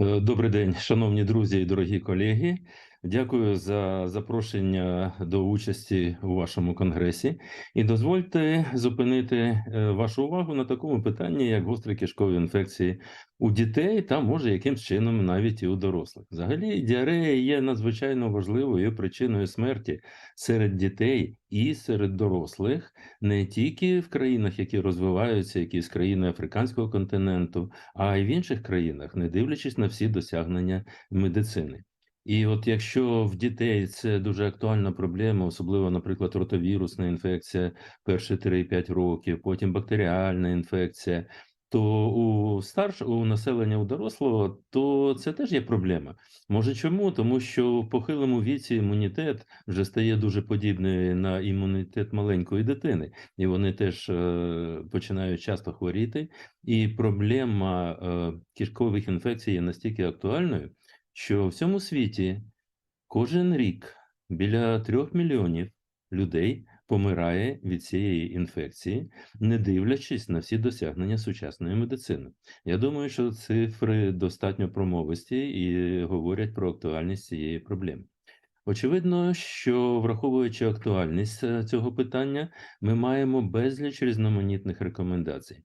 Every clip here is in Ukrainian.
Е, Добрий день, шановні друзі і дорогі колеги. Дякую за запрошення до участі у вашому конгресі. І дозвольте зупинити е, вашу увагу на такому питанні, як гострі кишкові інфекції у дітей та може якимсь чином навіть і у дорослих. Взагалі, діарея є надзвичайно важливою причиною смерті серед дітей і серед дорослих, не тільки в країнах, які розвиваються, які з країни африканського континенту, а й в інших країнах, не дивлячись на всі досягнення медицини. І от якщо в дітей це дуже актуальна проблема, особливо, наприклад, ротовірусна інфекція перші 3-5 років, потім бактеріальна інфекція, то у старш у населення у дорослого, то це теж є проблема. Може, чому? Тому що в похилому віці імунітет вже стає дуже подібний на імунітет маленької дитини, і вони теж е, починають часто хворіти. І проблема е, кишкових інфекцій є настільки актуальною, що в всьому світі кожен рік біля трьох мільйонів людей помирає від цієї інфекції, не дивлячись на всі досягнення сучасної медицини. Я думаю, що цифри достатньо промовисті і говорять про актуальність цієї проблеми. Очевидно, що враховуючи актуальність е, цього питання, ми маємо безліч різноманітних рекомендацій.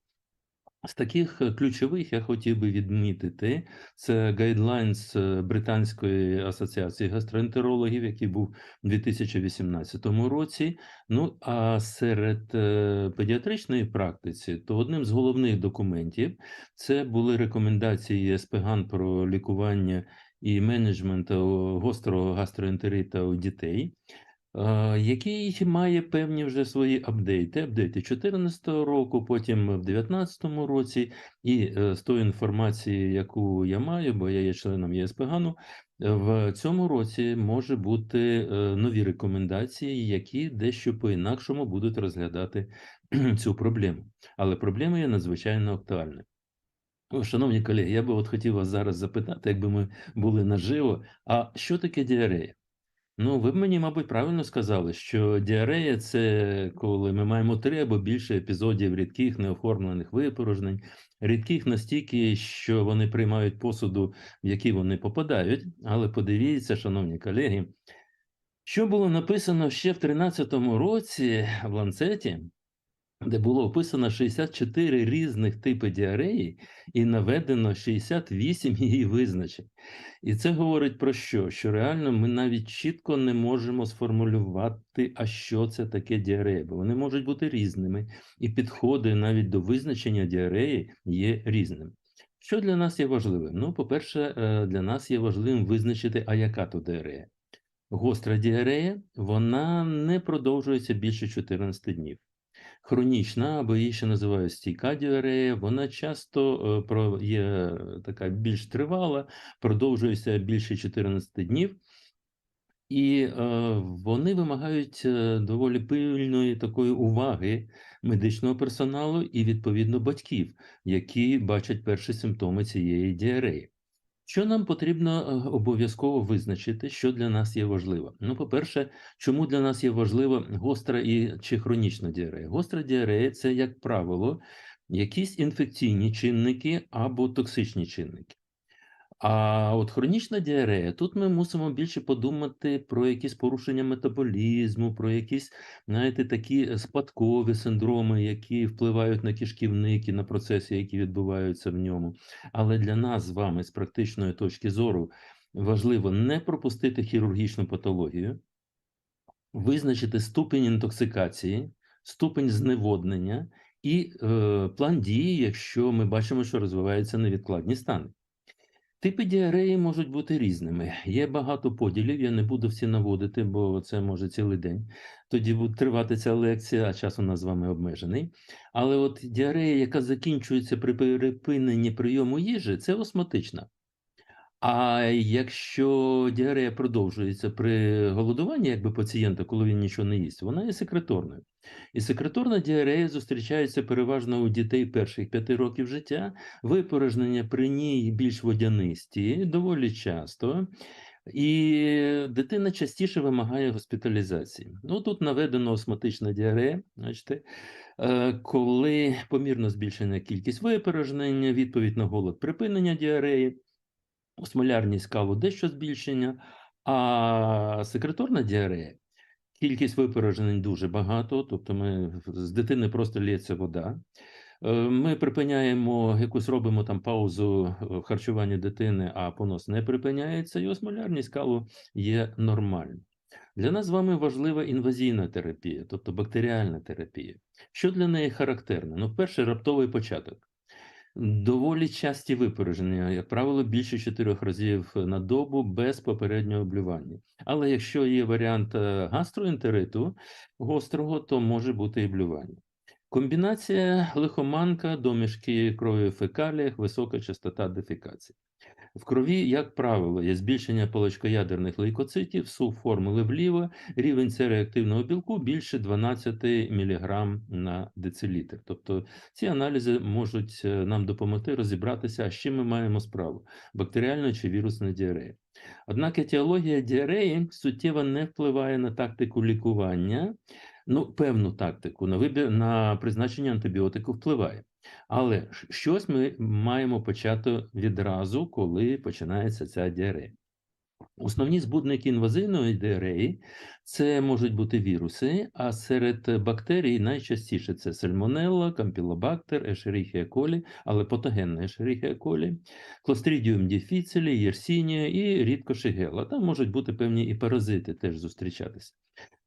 З таких е, ключових я хотів би відмітити це гайдлайнс е, Британської асоціації гастроентерологів, який був у 2018 році. Ну а серед е, педіатричної практиці, то одним з головних документів це були рекомендації СПГАН про лікування і менеджмент гострого гастроентерита у дітей. Який має певні вже свої апдейти, апдейти 2014 року, потім в 2019 році, і е, з тої інформації, яку я маю, бо я є членом ЄСПГАНу, в цьому році може бути е, нові рекомендації, які дещо по-інакшому будуть розглядати цю проблему. Але проблема є надзвичайно актуальною. О, Шановні колеги, я би от хотів вас зараз запитати, якби ми були наживо, а що таке діарея? Ну, ви б мені, мабуть, правильно сказали, що діарея це коли ми маємо три або більше епізодів рідких неоформлених випорожнень, рідких настільки, що вони приймають посуду, в які вони попадають. Але подивіться, шановні колеги, що було написано ще в 2013 році в ланцеті, де було описано 64 різних типи діареї і наведено 68 її визначень. І це говорить про що? Що реально ми навіть чітко не можемо сформулювати, а що це таке діарея, бо вони можуть бути різними, і підходи навіть до визначення діареї є різними. Що для нас є важливим? Ну, по-перше, е, для нас є важливим визначити, а яка то діарея. Гостра діарея, вона не продовжується більше 14 днів хронічна, або її ще називають стійка діарея, вона часто е, є така більш тривала, продовжується більше 14 днів. І е, вони вимагають е, доволі пильної такої уваги медичного персоналу і, відповідно, батьків, які бачать перші симптоми цієї діареї. Що нам потрібно е, обов'язково визначити, що для нас є важливо? Ну, по-перше, чому для нас є важлива гостра і чи хронічна діарея? Гостра діарея це, як правило, якісь інфекційні чинники або токсичні чинники. А от хронічна діарея, тут ми мусимо більше подумати про якісь порушення метаболізму, про якісь, знаєте, такі спадкові синдроми, які впливають на кишківник і на процеси, які відбуваються в ньому. Але для нас з вами, з практичної точки зору, важливо не пропустити хірургічну патологію, визначити ступінь інтоксикації, ступінь зневоднення і е, план дії, якщо ми бачимо, що розвиваються невідкладні стани. Типи діареї можуть бути різними. Є багато поділів, я не буду всі наводити, бо це може цілий день. Тоді буде тривати ця лекція, а час у нас з вами обмежений. Але от діарея, яка закінчується при перепиненні прийому їжі, це осмотична. А якщо діарея продовжується при голодуванні, якби пацієнта, коли він нічого не їсть, вона є секреторною. І секреторна діарея зустрічається переважно у дітей перших п'яти років життя, випорожнення при ній більш водянисті, доволі часто. І дитина частіше вимагає госпіталізації. Ну тут наведено осмотична діарея, бачите, е, коли помірно збільшена кількість випорожнення, відповідь на голод припинення діареї. Осмолярність калу дещо збільшення, а секреторна діарея кількість випорожнень дуже багато, тобто ми з дитини просто лється вода. Е, Ми припиняємо якусь робимо там паузу в харчуванні дитини, а понос не припиняється, і осмолярність калу є нормальна. Для нас з вами важлива інвазійна терапія, тобто бактеріальна терапія. Що для неї характерно? Ну, перше, раптовий початок. Доволі часті випорожнення, як правило, більше чотирьох разів на добу без попереднього блювання. Але якщо є варіант е, гастроентериту гострого, то може бути і блювання. Комбінація лихоманка, домішки крові в фекаліях, висока частота дефікації. В крові, як правило, є збільшення полочкоядерних лейкоцитів, сув формули вліво, рівень С-реактивного білку більше 12 мг на децилітр. Тобто ці аналізи можуть е, нам допомогти розібратися, а з чим ми маємо справу: бактеріальна чи вірусна діарея. Однак етіологія діареї суттєво не впливає на тактику лікування, ну, певну тактику, на вибір на призначення антибіотику впливає. Але щось ми маємо почати відразу, коли починається ця діарея. Основні збудники інвазивної діареї це можуть бути віруси, а серед бактерій найчастіше це сальмонелла, кампілобактер, ешерихія колі, але патогенна ешерихія колі, клостридіум діфіцелі, єрсінія і рідко шигела. Там можуть бути певні і паразити теж зустрічатися.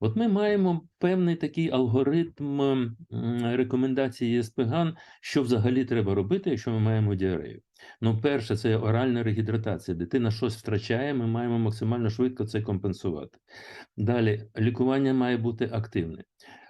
От ми маємо певний такий алгоритм рекомендації ЄСПГАН, що взагалі треба робити, якщо ми маємо діарею. Ну, перше, це оральна регідратація. Дитина щось втрачає, ми маємо максимально швидко це компенсувати. Далі, лікування має бути активне.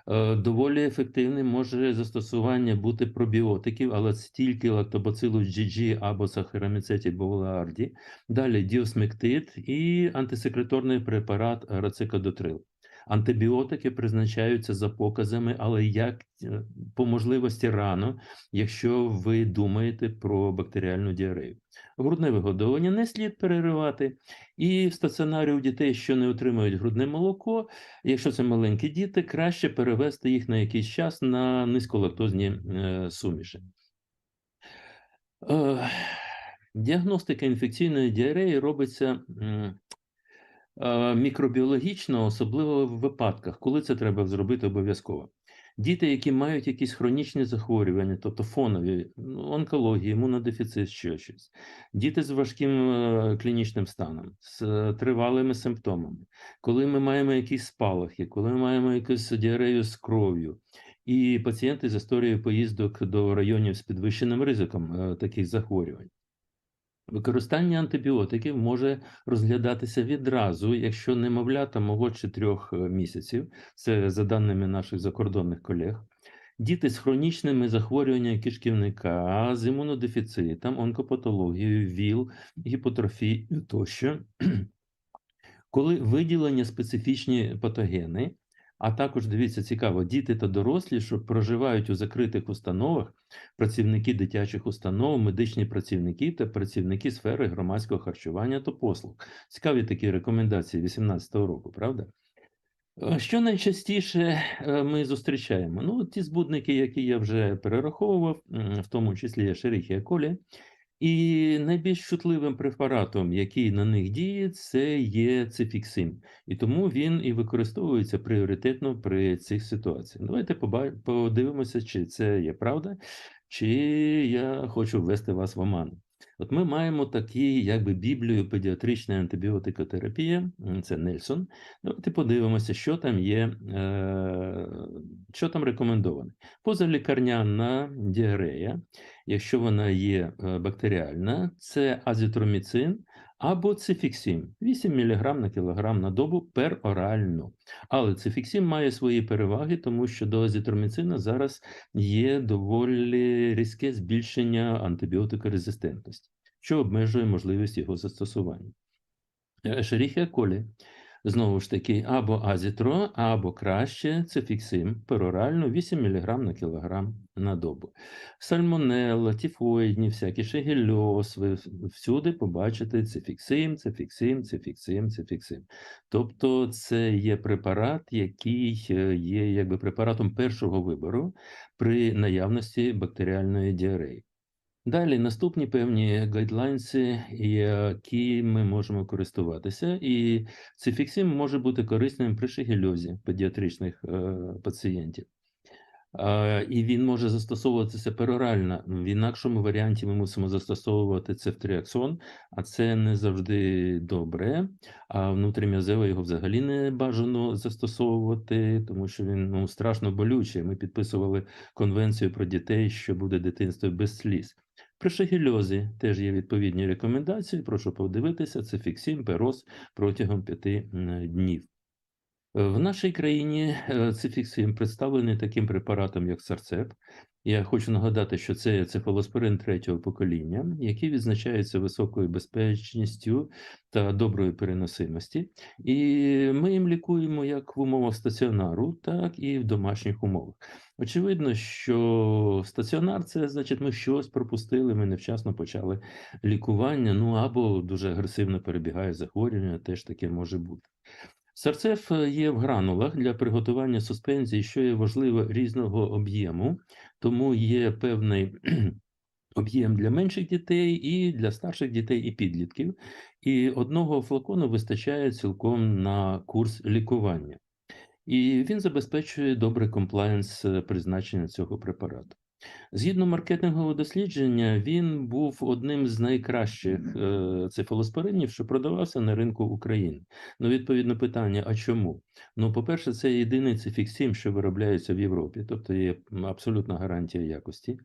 Е, доволі ефективним може застосування бути пробіотиків, але стільки лактобацилу GG або сахароміцеті бовлаарді. Далі діосмектит і антисекреторний препарат рацикодотрил. Антибіотики призначаються за показами, але як е, по можливості рано, якщо ви думаєте про бактеріальну діарею. Грудне вигодовування не слід переривати. І в стаціонарі у дітей, що не отримують грудне молоко, якщо це маленькі діти, краще перевести їх на якийсь час на низьколактозні е, суміші. Е, діагностика інфекційної діареї робиться мікробіологічно, особливо в випадках, коли це треба зробити обов'язково. Діти, які мають якісь хронічні захворювання, тобто фонові, ну, онкології, імунодефіцит, що щось, діти з важким е, клінічним станом, з е, тривалими симптомами, коли ми маємо якісь спалахи, коли ми маємо якусь діарею з кров'ю, і пацієнти з історією поїздок до районів з підвищеним ризиком е, таких захворювань. Використання антибіотиків може розглядатися відразу, якщо немовлята молодше трьох е, місяців, це за даними наших закордонних колег, діти з хронічними захворюваннями кишківника, з імунодефіцитом, онкопатологією, ВІЛ, гіпотрофією тощо, коли виділення специфічні патогени. А також дивіться цікаво, діти та дорослі, що проживають у закритих установах, працівники дитячих установ, медичні працівники та працівники сфери громадського харчування та послуг. Цікаві такі рекомендації 2018 року, правда? Е, що найчастіше е, ми зустрічаємо? Ну, ті збудники, які я вже перераховував, в тому числі Шерихія колі, і найбільш чутливим препаратом, який на них діє, це є цифіксим. І тому він і використовується пріоритетно при цих ситуаціях. Давайте подивимося, чи це є правда, чи я хочу ввести вас в оману. От ми маємо такі, якби біблію педіатричної антибіотикотерапія, це Нельсон. Давайте подивимося, що там є, е, що там рекомендовано. Позалікарняна діарея, якщо вона є е, бактеріальна, це азітроміцин або цифіксім 8 мг на кілограм на добу перорально. Але цифіксім має свої переваги, тому що до азітроміцина зараз є доволі різке збільшення антибіотикорезистентності, що обмежує можливість його застосування. Шеріхія колі Знову ж таки, або азітро, або краще цифіксим перорально 8 мг на кілограм на добу. Сальмонелла, тіфоїдні, всякі шегельоз, ви всюди побачите цифіксим, цифіксим, цифіксим, цифіксим. Тобто це є препарат, який е, є якби препаратом першого вибору при наявності бактеріальної діареї. Далі наступні певні гайдлайнси, які ми можемо користуватися, і цифіксим може бути корисним при шигельозі педіатричних е, пацієнтів. І він може застосовуватися перорально. В інакшому варіанті ми мусимо застосовувати цефтріаксон, а це не завжди добре. А внутрім'язево його взагалі не бажано застосовувати, тому що він ну, страшно болючий. Ми підписували конвенцію про дітей, що буде дитинство без сліз. При шигельозі теж є відповідні рекомендації. Прошу подивитися, це фіксім, перос протягом п'яти днів. В нашій країні е, цифіксим представлений таким препаратом, як Сарцеп. Я хочу нагадати, що це цефалоспорин третього покоління, який відзначається високою безпечністю та доброю переносимості. І ми їм лікуємо як в умовах стаціонару, так і в домашніх умовах. Очевидно, що стаціонар це значить, ми щось пропустили, ми невчасно почали лікування, ну або дуже агресивно перебігає захворювання, теж таке може бути. Сарцеф є в гранулах для приготування суспензії, що є важливо різного об'єму, тому є певний об'єм для менших дітей і для старших дітей і підлітків. І одного флакону вистачає цілком на курс лікування. І він забезпечує добрий комплаєнс е, призначення цього препарату. Згідно маркетингового дослідження, він був одним з найкращих е, цефалоспоринів, що продавався на ринку України. Ну, відповідно, питання: а чому? Ну, по-перше, це єдиний цифіксім, що виробляється в Європі, тобто є абсолютна гарантія якості.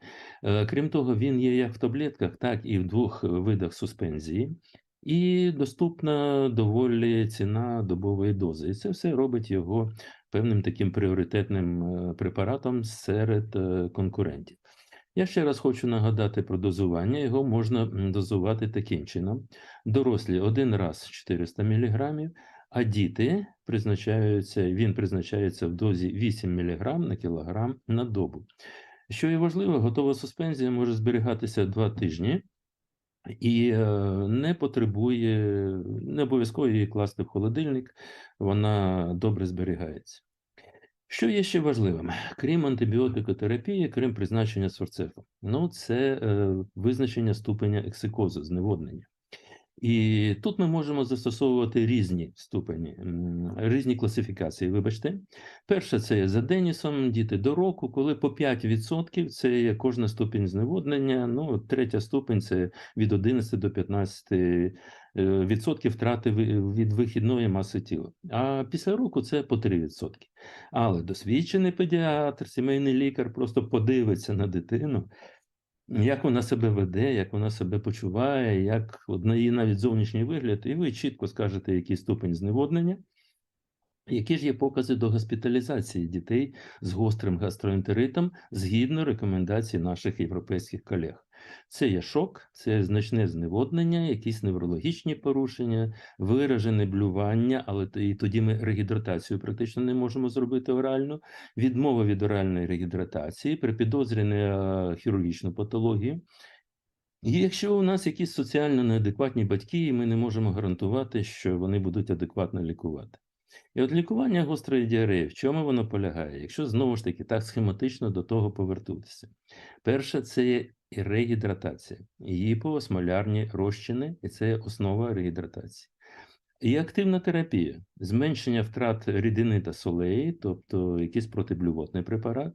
Е, крім того, він є як в таблетках, так і в двох видах суспензії. І доступна доволі ціна добової дози. І це все робить його певним таким пріоритетним е, препаратом серед е, конкурентів. Я ще раз хочу нагадати про дозування. Його можна дозувати таким чином: дорослі один раз 400 мг, а діти призначаються, він призначається в дозі 8 мг на кілограм на добу. Що є важливо, готова суспензія може зберігатися 2 тижні. І е, не потребує, не обов'язково її класти в холодильник, вона добре зберігається. Що є ще важливим, крім антибіотикотерапії, крім призначення сорцефу? Ну, це е, визначення ступеня ексикозу, зневоднення. І тут ми можемо застосовувати різні ступені, різні класифікації. Вибачте, перше це за Денісом, діти до року, коли по 5% це є кожна ступінь зневоднення. Ну, третя ступень це від 11 до 15 е, відсотків втрати від вихідної маси тіла. А після року це по 3%. Але досвідчений педіатр, сімейний лікар просто подивиться на дитину як вона себе веде, як вона себе почуває, як на її навіть зовнішній вигляд, і ви чітко скажете, який ступень зневоднення, які ж є покази до госпіталізації дітей з гострим гастроентеритом згідно рекомендацій наших європейських колег. Це є шок, це значне зневоднення, якісь неврологічні порушення, виражене блювання, але і тоді ми регідратацію практично не можемо зробити орально. Відмова від оральної регідратації при підозрі на хірургічну патологію. І якщо у нас якісь соціально неадекватні батьки, і ми не можемо гарантувати, що вони будуть адекватно лікувати. І от лікування гострої діареї, в чому воно полягає? Якщо знову ж таки так схематично до того повернутися. Перше, це регідратація, гіпоосмолярні розчини, і це основа регідратації. І активна терапія, зменшення втрат рідини та солей, тобто якийсь протиблювотний препарат.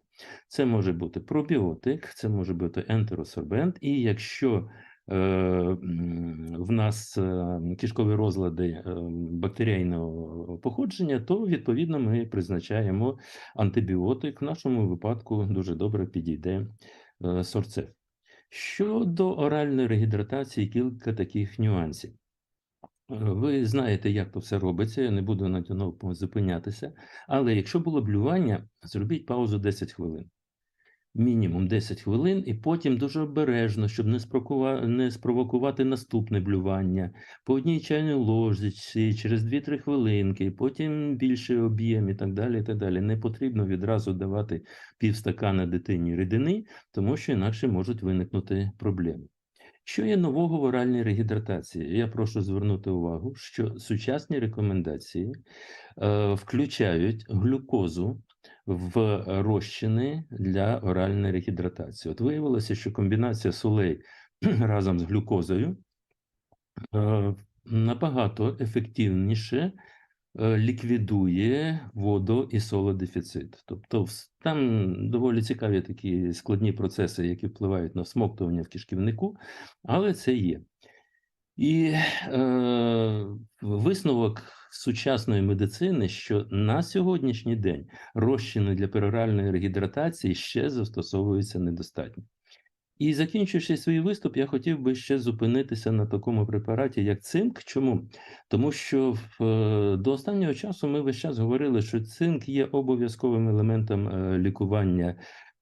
Це може бути пробіотик, це може бути ентеросорбент, і якщо в нас е, кишкові розлади е, бактеріального походження, то відповідно ми призначаємо антибіотик. В нашому випадку дуже добре підійде сорцев. Щодо оральної регідратації, кілька таких нюансів. Ви знаєте, як то все робиться, я не буду на цьому зупинятися. Але якщо було блювання, зробіть паузу 10 хвилин мінімум 10 хвилин, і потім дуже обережно, щоб не спровокувати, не спровокувати наступне блювання по одній чайній ложці через 2-3 хвилинки, потім більший об'єм і так далі. і так далі. Не потрібно відразу давати півстакана дитині рідини, тому що інакше можуть виникнути проблеми. Що є нового в оральній регідратації? Я прошу звернути увагу, що сучасні рекомендації е, включають глюкозу в розчини для оральної регідратації. От виявилося, що комбінація солей разом з глюкозою е, набагато ефективніше е, ліквідує водо- і солодефіцит. Тобто там доволі цікаві такі складні процеси, які впливають на всмоктування в кишківнику, але це є. І е, висновок сучасної медицини, що на сьогоднішній день розчини для пероральної регідратації ще застосовуються недостатньо. І закінчивши свій виступ, я хотів би ще зупинитися на такому препараті, як цинк. Чому? Тому що в, е, до останнього часу ми весь час говорили, що цинк є обов'язковим елементом е, лікування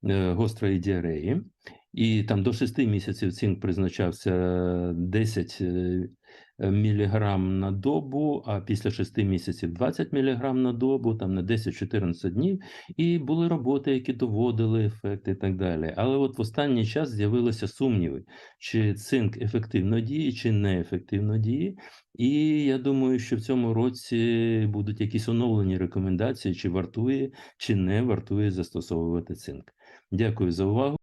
е, гострої діареї. І там до 6 місяців цинк призначався 10 е, міліграм на добу, а після 6 місяців 20 міліграм на добу, там на 10-14 днів. І були роботи, які доводили ефект і так далі. Але от в останній час з'явилися сумніви, чи цинк ефективно діє, чи не ефективно діє. І я думаю, що в цьому році будуть якісь оновлені рекомендації, чи вартує, чи не вартує застосовувати цинк. Дякую за увагу.